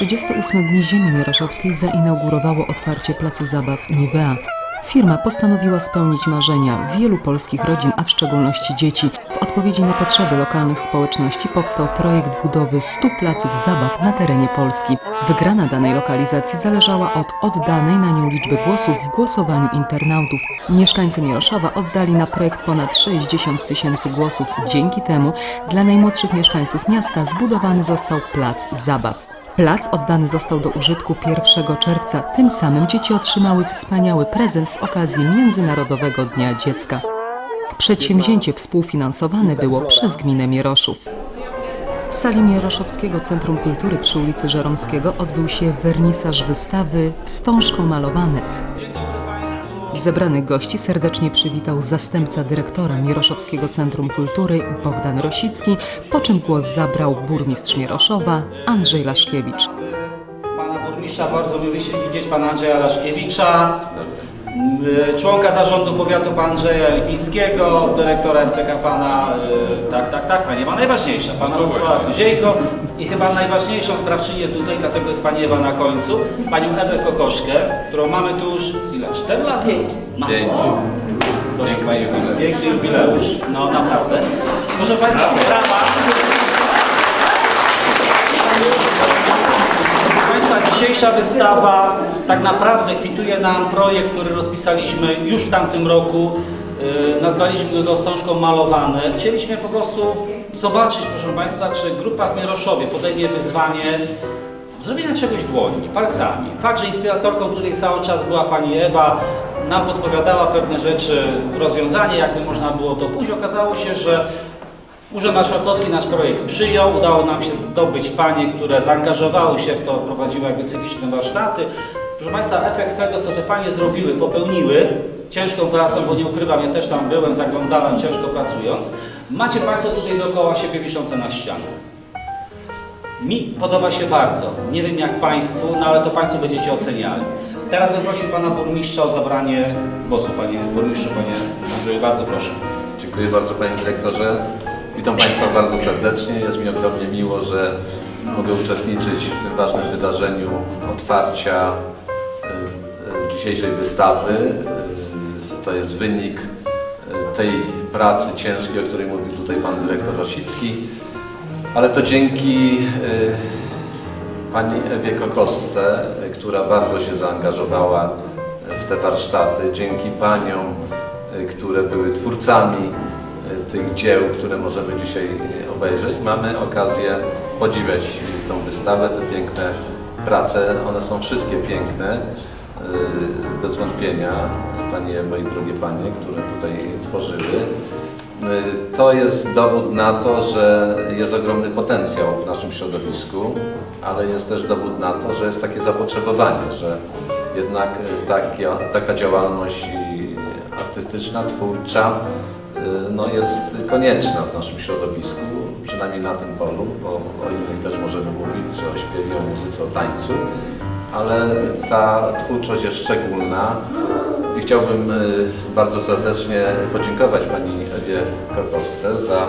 38 Dni Ziemi Mieroszowskiej zainaugurowało otwarcie placu zabaw Nivea. Firma postanowiła spełnić marzenia wielu polskich rodzin, a w szczególności dzieci. W odpowiedzi na potrzeby lokalnych społeczności powstał projekt budowy 100 placów zabaw na terenie Polski. Wygrana danej lokalizacji zależała od oddanej na nią liczby głosów w głosowaniu internautów. Mieszkańcy Mieroszowa oddali na projekt ponad 60 tysięcy głosów. Dzięki temu dla najmłodszych mieszkańców miasta zbudowany został plac zabaw. Plac oddany został do użytku 1 czerwca. Tym samym dzieci otrzymały wspaniały prezent z okazji Międzynarodowego Dnia Dziecka. Przedsięwzięcie współfinansowane było przez gminę Mieroszów. W sali Mieroszowskiego Centrum Kultury przy ulicy Żeromskiego odbył się wernisaż wystawy Wstążką malowane. Zebranych gości serdecznie przywitał zastępca dyrektora Mieroszowskiego Centrum Kultury Bogdan Rosicki, po czym głos zabrał burmistrz Mieroszowa Andrzej Laszkiewicz. Pana burmistrza bardzo miło widzieć pana Andrzeja Laszkiewicza, członka zarządu powiatu pana Andrzeja Lipińskiego, dyrektora MCK pana, y, tak, tak, tak, pani Ewa najważniejsza, pana Wacława Koziejko i chyba najważniejszą sprawczynię tutaj, dlatego jest pani Ewa na końcu, panią Ewę Kokoszkę, którą mamy tu już ile, 4 lata? 5. Pięć. Proszę Państwa, piękny jubileusz, no naprawdę. Proszę Państwa, brawa. Proszę Państwa, dzisiejsza wystawa tak naprawdę kwituje nam projekt, który rozpisaliśmy już w tamtym roku. Yy, Nazwaliśmy go wstążką malowane. Chcieliśmy po prostu zobaczyć, proszę Państwa, czy grupa w Mieroszowie podejmie wyzwanie zrobienia czegoś dłońmi, palcami. Fakt, że inspiratorką tutaj cały czas była Pani Ewa, nam podpowiadała pewne rzeczy, rozwiązanie, jakby można było to pójść. Okazało się, że Urząd Marszałkowski nasz projekt przyjął, udało nam się zdobyć panie, które zaangażowały się w to, prowadziły jakby cykliczne warsztaty. Proszę Państwa, efekt tego, co te panie zrobiły, popełniły ciężką pracą, bo nie ukrywam, ja też tam byłem, zaglądałem ciężko pracując. Macie Państwo tutaj dookoła siebie wiszące na ścianach. Mi podoba się bardzo. Nie wiem jak Państwu, no ale to Państwo będziecie oceniali. Teraz bym prosił Pana Burmistrza o zabranie głosu, Panie Burmistrzu, Panie Andrzeju, bardzo proszę. Dziękuję bardzo Panie Dyrektorze. Witam Państwa bardzo serdecznie. Jest mi ogromnie miło, że mogę uczestniczyć w tym ważnym wydarzeniu otwarcia dzisiejszej wystawy. Y, To jest wynik y, tej pracy ciężkiej, o której mówił tutaj Pan Dyrektor Rosicki, ale to dzięki y, Pani Ewie Kokosce, która bardzo się zaangażowała w te warsztaty, dzięki Paniom, które były twórcami tych dzieł, które możemy dzisiaj obejrzeć, mamy okazję podziwiać tą wystawę, te piękne prace. One są wszystkie piękne, bez wątpienia, Panie, moje drogie Panie, które tutaj tworzyły. Y, To jest dowód na to, że jest ogromny potencjał w naszym środowisku, ale jest też dowód na to, że jest takie zapotrzebowanie, że jednak y, taka, taka działalność artystyczna, twórcza no jest konieczna w naszym środowisku, przynajmniej na tym polu, bo o innych też możemy mówić, że o śpiewie, o muzyce, o tańcu, ale ta twórczość jest szczególna i chciałbym y, bardzo serdecznie podziękować Pani Ewie Kokosce za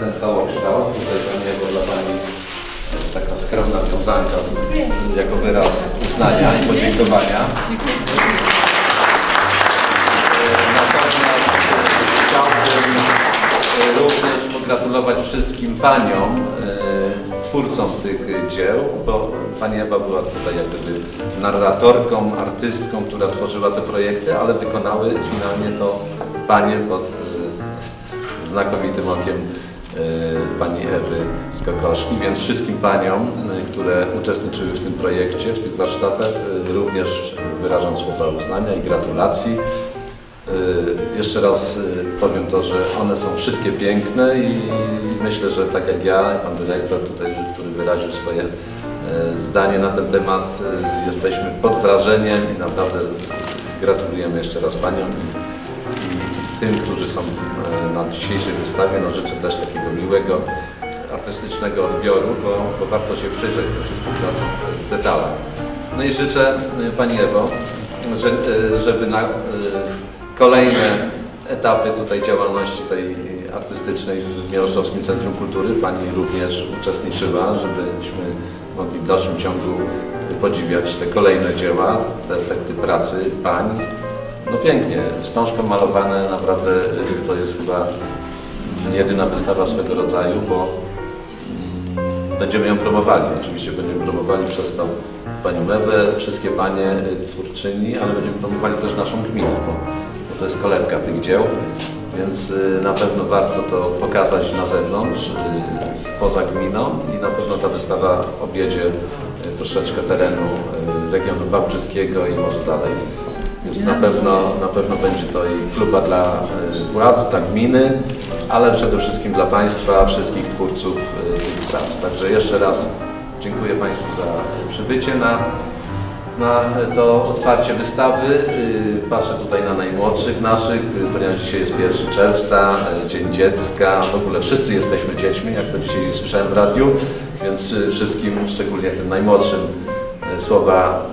ten całokształt. Tutaj Pani Ewo dla Pani taka skromna wiązanka jako wyraz uznania i podziękowania. Natomiast chciałbym e, również pogratulować wszystkim paniom, twórcom tych dzieł, bo pani Ewa była tutaj jak gdyby narratorką, artystką, która tworzyła te projekty, ale wykonały finalnie to panie pod e, znakomitym okiem e, pani Ewy Kokoszki, więc wszystkim paniom, e, które uczestniczyły w tym projekcie, w tych warsztatach, również wyrażam słowa uznania i gratulacji. Jeszcze raz powiem to, że one są wszystkie piękne i myślę, że tak jak ja, pan dyrektor tutaj, który wyraził swoje y, zdanie na ten temat, y, jesteśmy pod wrażeniem i naprawdę gratulujemy jeszcze raz paniom i, tym, którzy są y, na dzisiejszej wystawie. No życzę też takiego miłego, artystycznego odbioru, bo, bo warto się przyjrzeć tym wszystkim pracom w detalach. No i życzę Pani Ewo, że, żeby na kolejne etapy tutaj działalności tej artystycznej w Mieroszowskim Centrum Kultury. Pani również uczestniczyła, żebyśmy mogli w dalszym ciągu podziwiać te kolejne dzieła, te efekty pracy pań. No pięknie, wstążką malowane naprawdę y, to jest chyba jedyna wystawa swego rodzaju, bo mm, będziemy ją promowali. Oczywiście będziemy promowali przez tą panią Ewę, wszystkie panie y, twórczyni, ale będziemy promowali też naszą gminę, bo, bo to jest kolebka tych dzieł, więc y, na pewno warto to pokazać na zewnątrz, y, poza gminą i na pewno ta wystawa objedzie y, troszeczkę terenu regionu wałbrzyskiego i może dalej. Więc na pewno, na pewno będzie to i kluba dla władz, dla gminy, ale przede wszystkim dla Państwa, wszystkich twórców tych prac. Także jeszcze raz dziękuję Państwu za przybycie na, na to otwarcie wystawy. Patrzę tutaj na najmłodszych naszych, ponieważ dzisiaj jest 1 czerwca, y, Dzień Dziecka. W ogóle wszyscy jesteśmy dziećmi, jak to dzisiaj słyszałem w radiu, więc wszystkim, szczególnie tym najmłodszym, y, słowa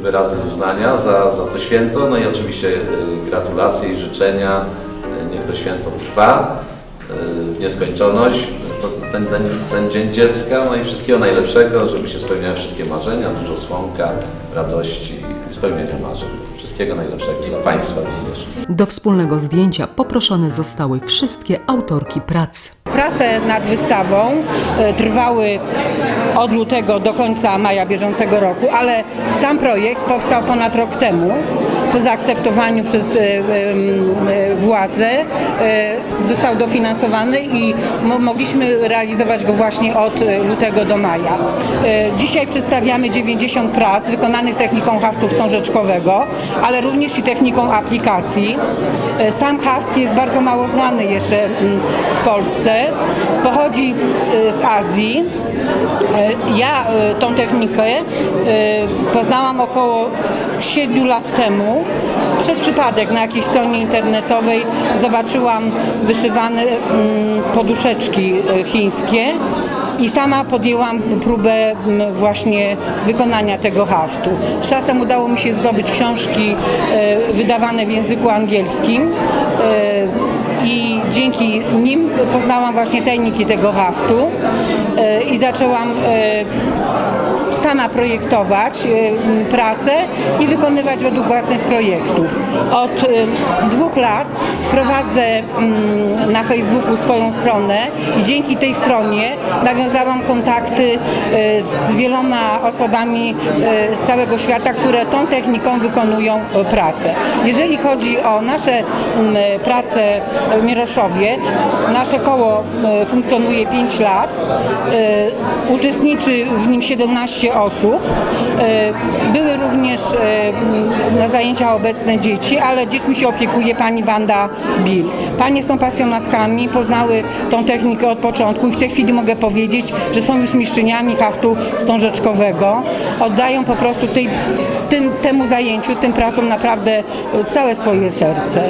y, wyrazy uznania za, za to święto. No i oczywiście gratulacje i życzenia. Niech to święto trwa w nieskończoność. Ten, ten, ten Dzień Dziecka, no i wszystkiego najlepszego, żeby się spełniały wszystkie marzenia, dużo słonka, radości i spełnienia marzeń. Wszystkiego najlepszego dla Państwa również. Do wspólnego zdjęcia poproszone zostały wszystkie autorki prac. Prace nad wystawą e, trwały od lutego do końca maja bieżącego roku, ale sam projekt powstał ponad rok temu po zaakceptowaniu przez e, e, władze. Został dofinansowany i mo- mogliśmy realizować go właśnie od lutego do maja. Dzisiaj przedstawiamy 90 prac wykonanych techniką haftu wstążeczkowego, ale również i techniką aplikacji. Sam haft jest bardzo mało znany jeszcze w Polsce. Pochodzi e, z Azji. E, Ja e, tą technikę poznałam około 7 lat temu. Przez przypadek na jakiejś stronie internetowej zobaczyłam wyszywane poduszeczki chińskie i sama podjęłam próbę właśnie wykonania tego haftu. Z czasem udało mi się zdobyć książki wydawane w języku angielskim i dzięki nim poznałam właśnie tajniki tego haftu e, i zaczęłam e, sama projektować e, pracę i wykonywać według własnych projektów. Od e, dwóch lat prowadzę na Facebooku swoją stronę i dzięki tej stronie nawiązałam kontakty e, z wieloma osobami z całego świata, które tą techniką wykonują pracę. Jeżeli chodzi o nasze prace w Mieroszowie, nasze koło funkcjonuje 5 lat. Uczestniczy w nim 17 osób. E, Były również e, na zajęciach obecne dzieci, ale dziećmi się opiekuje pani Wanda Bill. Panie są pasjonatkami, poznały tą technikę od początku i w tej chwili mogę powiedzieć, że są już mistrzyniami haftu wstążeczkowego. Oddają po prostu tej, tym, temu zajęciu, tym pracom naprawdę całe swoje serce.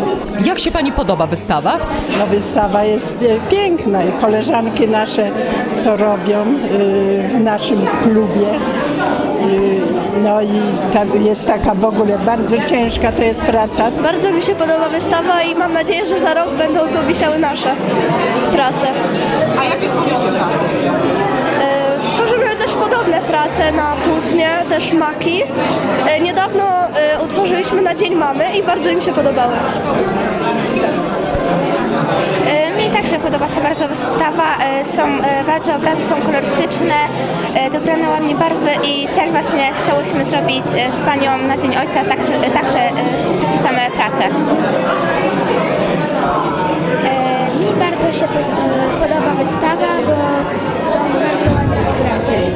Jak się Pani podoba wystawa? No wystawa jest piękna i koleżanki nasze to robią y, w naszym klubie. Y, No i ta, jest taka w ogóle bardzo ciężka to jest praca. Bardzo mi się podoba wystawa i mam nadzieję, że za rok będą tu wisiały nasze prace. A jakie tworzycie prace? E, Tworzymy dość podobne prace na płótnie, też maki. E, Niedawno e, utworzyliśmy na Dzień Mamy i bardzo im się podobały. Także podoba się bardzo wystawa. E, Są e, bardzo obrazy są kolorystyczne, e, dobrane ładnie barwy i też właśnie chciałyśmy zrobić z panią na Dzień Ojca także, także takie same prace. Mi bardzo się pod- podoba wystawa, bo są bardzo ładne obrazy.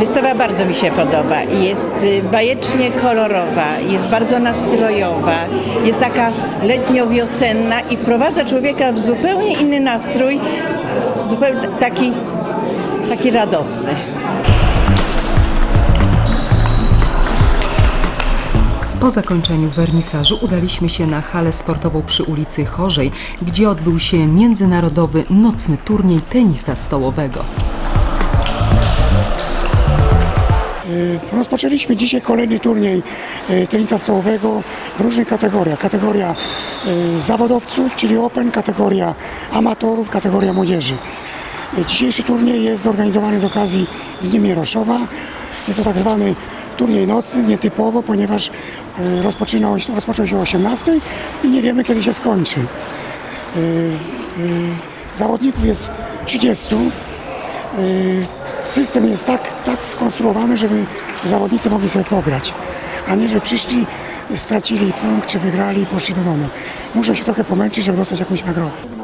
Wystawa bardzo mi się podoba. Jest y, bajecznie kolorowa, jest bardzo nastrojowa, jest taka letnio-wiosenna i wprowadza człowieka w zupełnie inny nastrój, zupełnie taki, taki radosny. Po zakończeniu wernisażu udaliśmy się na halę sportową przy ulicy Chorzej, gdzie odbył się międzynarodowy nocny turniej tenisa stołowego. Rozpoczęliśmy dzisiaj kolejny turniej y, tenisa stołowego w różnych kategoriach. Kategoria y, zawodowców, czyli Open, kategoria amatorów, kategoria młodzieży. Dzisiejszy turniej jest zorganizowany z okazji Dni Mieroszowa. Jest to tak zwany turniej nocny, nietypowo, ponieważ rozpoczynał, rozpoczął się o 18 i nie wiemy kiedy się skończy. Zawodników jest 30. System jest tak, tak skonstruowany, żeby zawodnicy mogli sobie pograć, a nie, że przyszli, stracili punkt, czy wygrali i poszli do domu. Muszą się trochę pomęczyć, żeby dostać jakąś nagrodę.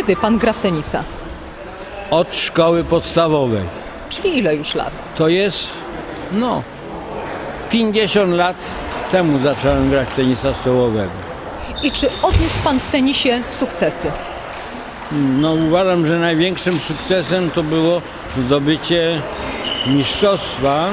Kiedy pan gra w tenisa? Od szkoły podstawowej. Czyli ile już lat? To jest, no, 50 lat temu zacząłem grać tenisa stołowego. I czy odniósł pan w tenisie sukcesy? No uważam, że największym sukcesem to było zdobycie mistrzostwa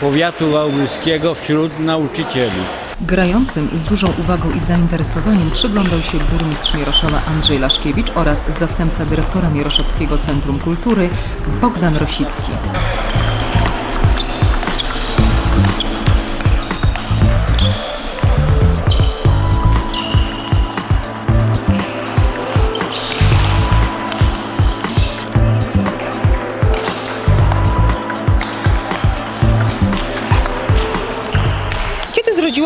powiatu wałbrzyskiego wśród nauczycieli. Grającym z dużą uwagą i zainteresowaniem przyglądał się burmistrz Mieroszowa Andrzej Laszkiewicz oraz zastępca dyrektora Mieroszowskiego Centrum Kultury Bogdan Rosicki.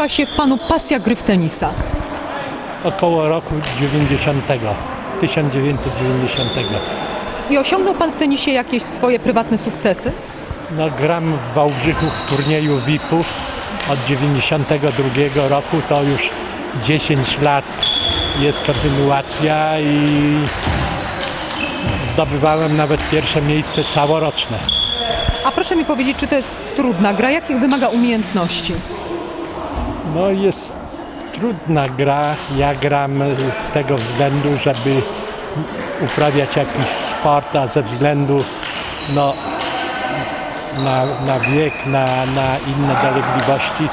Się w panu pasja gry w tenisa? Około roku 90. 1990. I osiągnął pan w tenisie jakieś swoje prywatne sukcesy? No, gram w Wałbrzychu w turnieju VIP-ów od 92 roku, to już 10 lat jest kontynuacja i zdobywałem nawet pierwsze miejsce całoroczne. A proszę mi powiedzieć, czy to jest trudna gra? Jakich wymaga umiejętności? No jest trudna gra. Ja gram z tego względu, żeby uprawiać jakiś sport, a ze względu no, na, na wiek, na, na inne dolegliwości,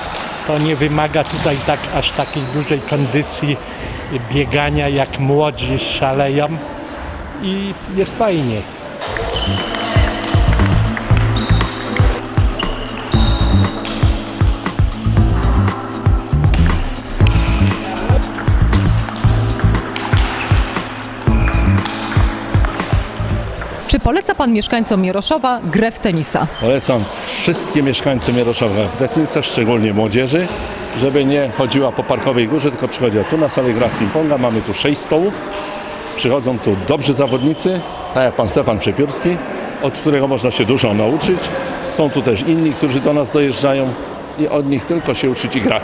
to nie wymaga tutaj tak, aż takiej dużej kondycji biegania, jak młodzi szaleją i jest fajnie. Poleca pan mieszkańcom Mieroszowa grę w tenisa? Polecam wszystkim mieszkańcom Jaroszowa, w tenisa, szczególnie młodzieży, żeby nie chodziła po Parkowej Górze, tylko przychodziła tu na salę gra ping-ponga. Mamy tu sześć stołów. Przychodzą tu dobrzy zawodnicy, tak jak pan Stefan Przepiórski, od którego można się dużo nauczyć. Są tu też inni, którzy do nas dojeżdżają i od nich tylko się uczyć i grać.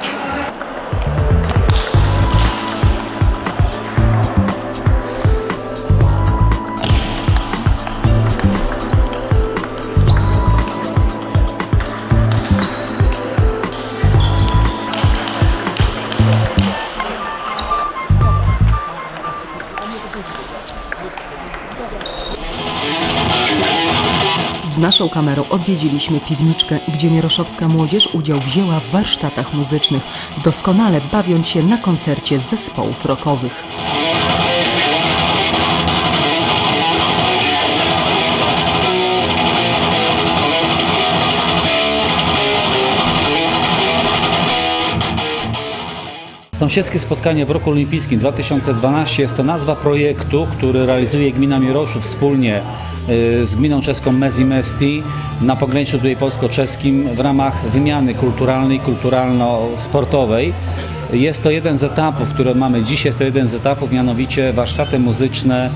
Z naszą kamerą odwiedziliśmy piwniczkę, gdzie mieroszowska młodzież udział wzięła w warsztatach muzycznych, doskonale bawiąc się na koncercie zespołów rockowych. Sąsiedzkie spotkanie w roku olimpijskim 2012 jest to nazwa projektu, który realizuje gmina Mieroszów wspólnie y, z gminą czeską Mezimesti na pograniczu tutaj polsko-czeskim w ramach wymiany kulturalnej, kulturalno-sportowej. Jest to jeden z etapów, które mamy dzisiaj, jest to jeden z etapów, mianowicie warsztaty muzyczne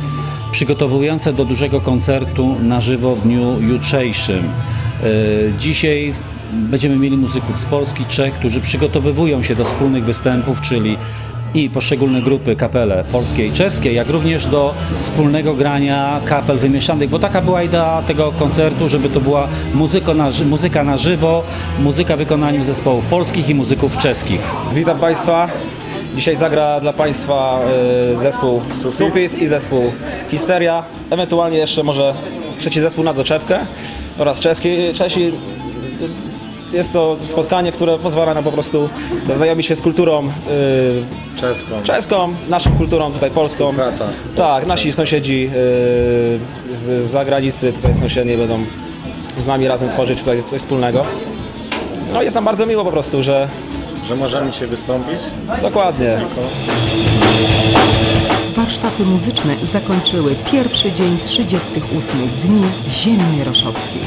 przygotowujące do dużego koncertu na żywo w dniu jutrzejszym. Y, Dzisiaj będziemy mieli muzyków z Polski, Czech, którzy przygotowywują się do wspólnych występów, czyli i poszczególne grupy, kapele polskie i czeskie, jak również do wspólnego grania kapel wymieszanych, bo taka była idea tego koncertu, żeby to była muzyka na, ży- muzyka na żywo, muzyka w wykonaniu zespołów polskich i muzyków czeskich. Witam Państwa. Dzisiaj zagra dla Państwa y, zespół Sufit i zespół Histeria, ewentualnie jeszcze może trzeci zespół na doczepkę oraz czeski, Czesi. Jest to spotkanie, które pozwala nam po prostu zaznajomić się z kulturą y, Czeską. czeską, naszą kulturą tutaj polską. Współpraca. Tak, nasi sąsiedzi y, z zagranicy, tutaj sąsiedni będą z nami razem tworzyć tutaj coś wspólnego. No jest nam bardzo miło po prostu, że... Że możemy się wystąpić? Dokładnie. Warsztaty muzyczne zakończyły pierwszy dzień 38 dni Ziemi Mieroszowskiej.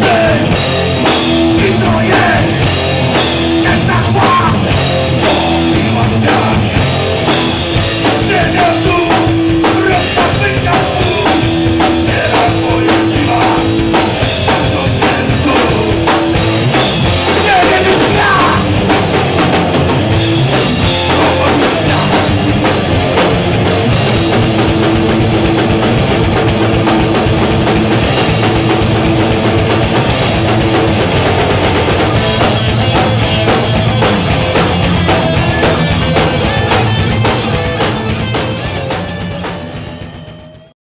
Dzień,